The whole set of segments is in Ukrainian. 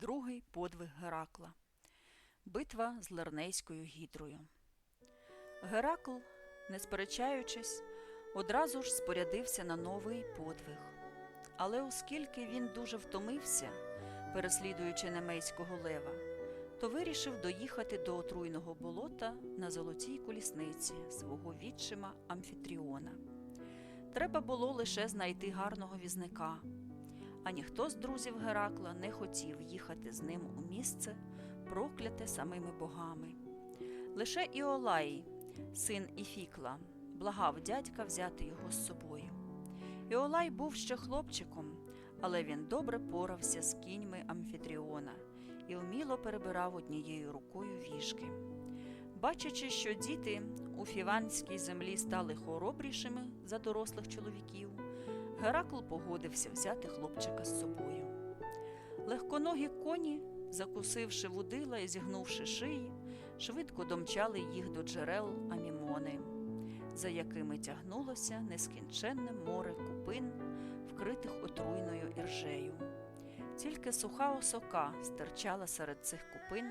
Другий подвиг Геракла. Битва з Лернейською гідрою. Геракл, не сперечаючись, одразу ж спорядився на новий подвиг. Але оскільки він дуже втомився, переслідуючи немейського лева, то вирішив доїхати до отруйного болота на золотій колісниці свого відчима Амфітріона. Треба було лише знайти гарного візника, а ніхто з друзів Геракла не хотів їхати з ним у місце, прокляте самими богами. Лише Іолай, син Іфікла, благав дядька взяти його з собою. Іолай був ще хлопчиком, але він добре порався з кіньми Амфітріона і вміло перебирав однією рукою віжки. Бачачи, що діти у фіванській землі стали хоробрішими за дорослих чоловіків, Геракл погодився взяти хлопчика з собою. Легконогі коні, закусивши вудила і зігнувши шиї, швидко домчали їх до джерел Амімони, за якими тягнулося нескінченне море купин, вкритих отруйною іржею. Тільки суха осока стирчала серед цих купин,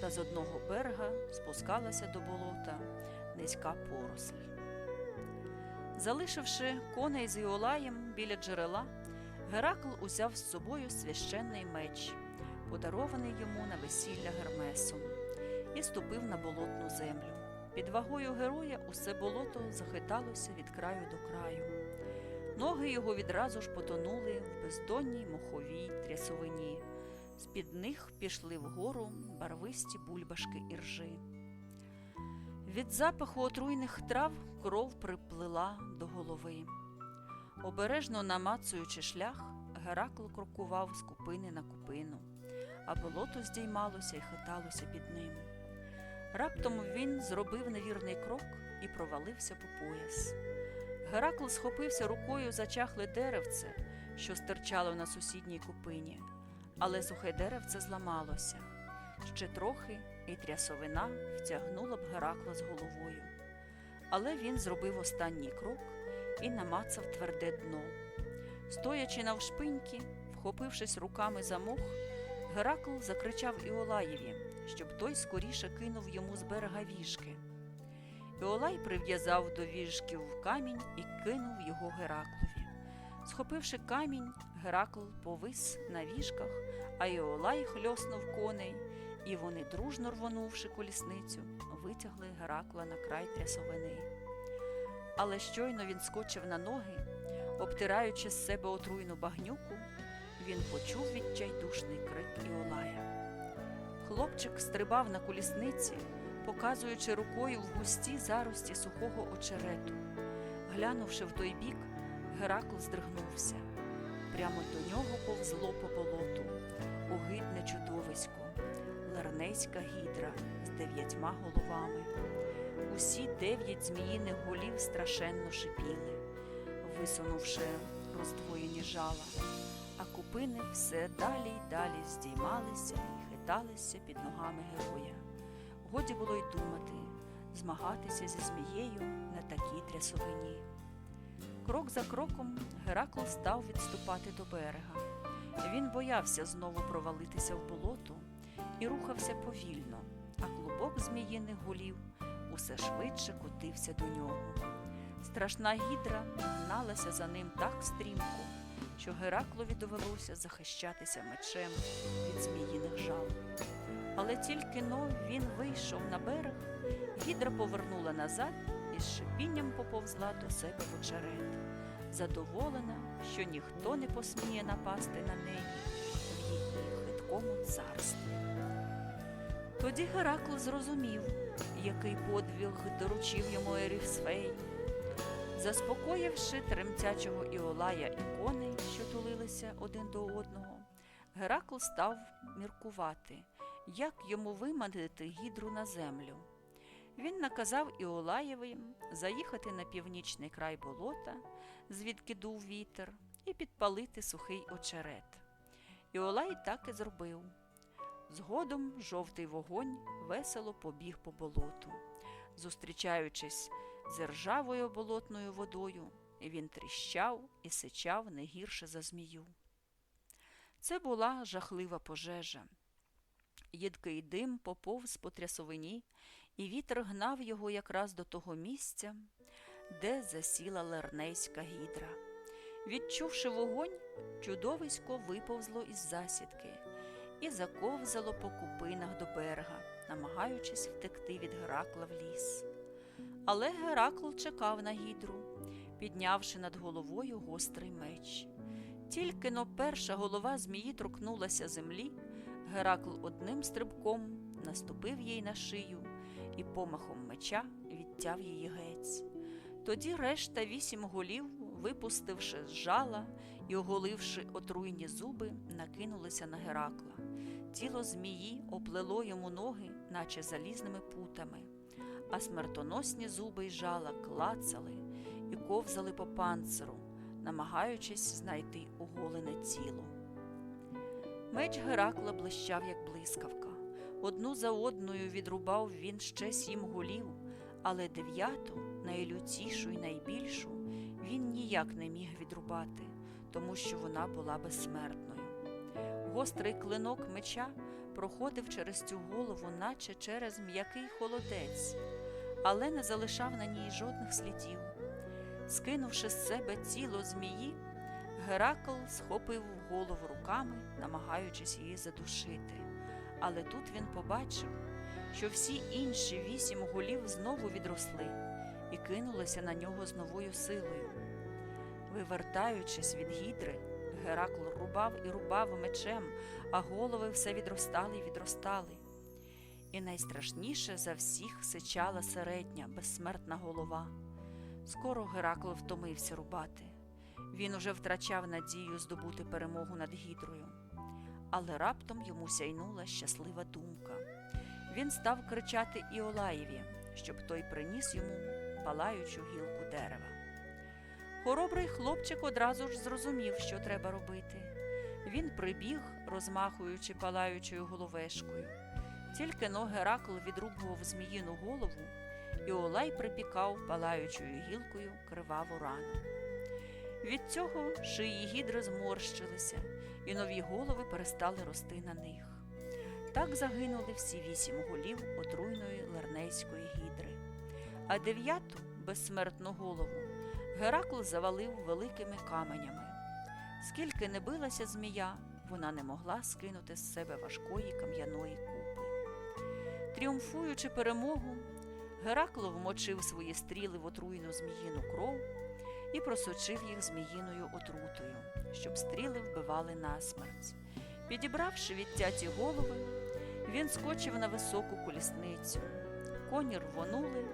та з одного берега спускалася до болота низька поросль. Залишивши коней з Іолаєм біля джерела, Геракл узяв з собою священний меч, подарований йому на весілля Гермесом, і ступив на болотну землю. Під вагою героя усе болото захиталося від краю до краю. Ноги його відразу ж потонули в бездонній моховій трясовині. З-під них пішли вгору барвисті бульбашки іржи. Від запаху отруйних трав кров приплила до голови. Обережно намацуючи шлях, Геракл крокував з купини на купину, а болото здіймалося і хиталося під ним. Раптом він зробив невірний крок і провалився по пояс. Геракл схопився рукою за чахле деревце, що стирчало на сусідній купині, але сухе деревце зламалося. Ще трохи, і трясовина втягнула б Геракла з головою. Але він зробив останній крок і намацав тверде дно. Стоячи навшпиньки, вхопившись руками за мох, Геракл закричав Іолаєві, щоб той скоріше кинув йому з берега віжки. Іолай прив'язав до віжків камінь і кинув його Гераклові. Схопивши камінь, Геракл повис на віжках, а Іолай хльоснув коней, і вони, дружно рвонувши колісницю, витягли Геракла на край трясовини. Але щойно він скочив на ноги, обтираючи з себе отруйну багнюку, він почув відчайдушний крик Іолая. Хлопчик стрибав на колісниці, показуючи рукою в густі зарості сухого очерету. Глянувши в той бік, Геракл здригнувся. Прямо до нього повзло по болоту, огидне чудовисько, лернейська гідра з дев'ятьма головами. Усі дев'ять зміїних голів страшенно шипіли, висунувши роздвоєні жала, а купини все далі й далі здіймалися і хиталися під ногами героя. Годі було й думати, змагатися зі змією на такій трясовині. Крок за кроком Геракл став відступати до берега. Він боявся знову провалитися в болото і рухався повільно, а клубок зміїних голів усе швидше котився до нього. Страшна гідра гналася за ним так стрімко, що Гераклові довелося захищатися мечем від зміїних жал. Але тільки но він вийшов на берег, гідра повернула назад і з шипінням поповзла до себе в очерет, задоволена, що ніхто не посміє напасти на неї в її хиткому царстві. Тоді Геракл зрозумів, який подвиг доручив йому Еріфсфей. Заспокоївши тремтячого Іолая і коней, що тулилися один до одного, Геракл став міркувати, як йому виманити гідру на землю. Він наказав Іолаєві заїхати на північний край болота, звідки дув вітер, і підпалити сухий очерет. Іолай так і зробив. Згодом жовтий вогонь весело побіг по болоту. Зустрічаючись з ржавою болотною водою, він тріщав і сичав не гірше за змію. Це була жахлива пожежа. Їдкий дим поповз по трясовині, і вітер гнав його якраз до того місця, де засіла лернейська гідра. Відчувши вогонь, чудовисько виповзло із засідки і заковзало по купинах до берега, намагаючись втекти від Геракла в ліс. Але Геракл чекав на гідру, піднявши над головою гострий меч. Тільки но перша голова змії торкнулася землі, Геракл одним стрибком наступив їй на шию і помахом меча відтяв її гець. Тоді решта вісім голів, випустивши з жала і оголивши отруйні зуби, накинулися на Геракла. Тіло змії оплело йому ноги, наче залізними путами, а смертоносні зуби й жала клацали і ковзали по панциру, намагаючись знайти оголене тіло. Меч Геракла блищав, як блискавка. Одну за одною відрубав він ще сім голів, але дев'яту, найлютішу і найбільшу, він ніяк не міг відрубати, тому що вона була безсмертною. Гострий клинок меча проходив через цю голову, наче через м'який холодець, але не залишав на ній жодних слідів. Скинувши з себе тіло змії, Геракл схопив голову руками, намагаючись її задушити. Але тут він побачив, що всі інші вісім голів знову відросли і кинулися на нього з новою силою. Вивертаючись від гідри, Геракл рубав і рубав мечем, а голови все відростали і відростали. І найстрашніше за всіх сичала середня, безсмертна голова. Скоро Геракл втомився рубати. Він уже втрачав надію здобути перемогу над гідрою. Але раптом йому сяйнула щаслива думка. Він став кричати Іолаєві, щоб той приніс йому палаючу гілку дерева. Хоробрий хлопчик одразу ж зрозумів, що треба робити. Він прибіг, розмахуючи палаючою головешкою. Тільки но Геракл відрубував зміїну голову, Іолай припікав палаючою гілкою криваву рану. Від цього шиї гідри зморщилися, і нові голови перестали рости на них. Так загинули всі вісім голів отруйної лернейської гідри, а дев'яту безсмертну голову Геракл завалив великими каменями. Скільки не билася змія, вона не могла скинути з себе важкої кам'яної купи. Тріумфуючи перемогу, Геракл вмочив свої стріли в отруйну зміїну кров і просочив їх зміїною отрутою, щоб стріли вбивали насмерть. Підібравши відтяті голови, він скочив на високу колісницю. Коні рвонули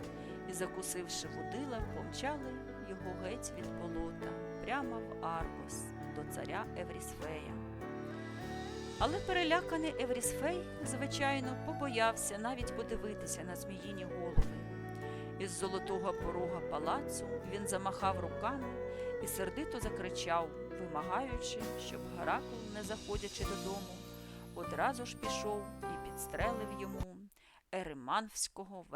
і, закусивши водила, помчали його геть від болота, прямо в Аргос, до царя Еврісфея. Але переляканий Еврісфей, звичайно, побоявся навіть подивитися на зміїні голови. Із золотого порога палацу він замахав руками і сердито закричав, вимагаючи, щоб Геракл, не заходячи додому, одразу ж пішов і підстрелив йому ериманфського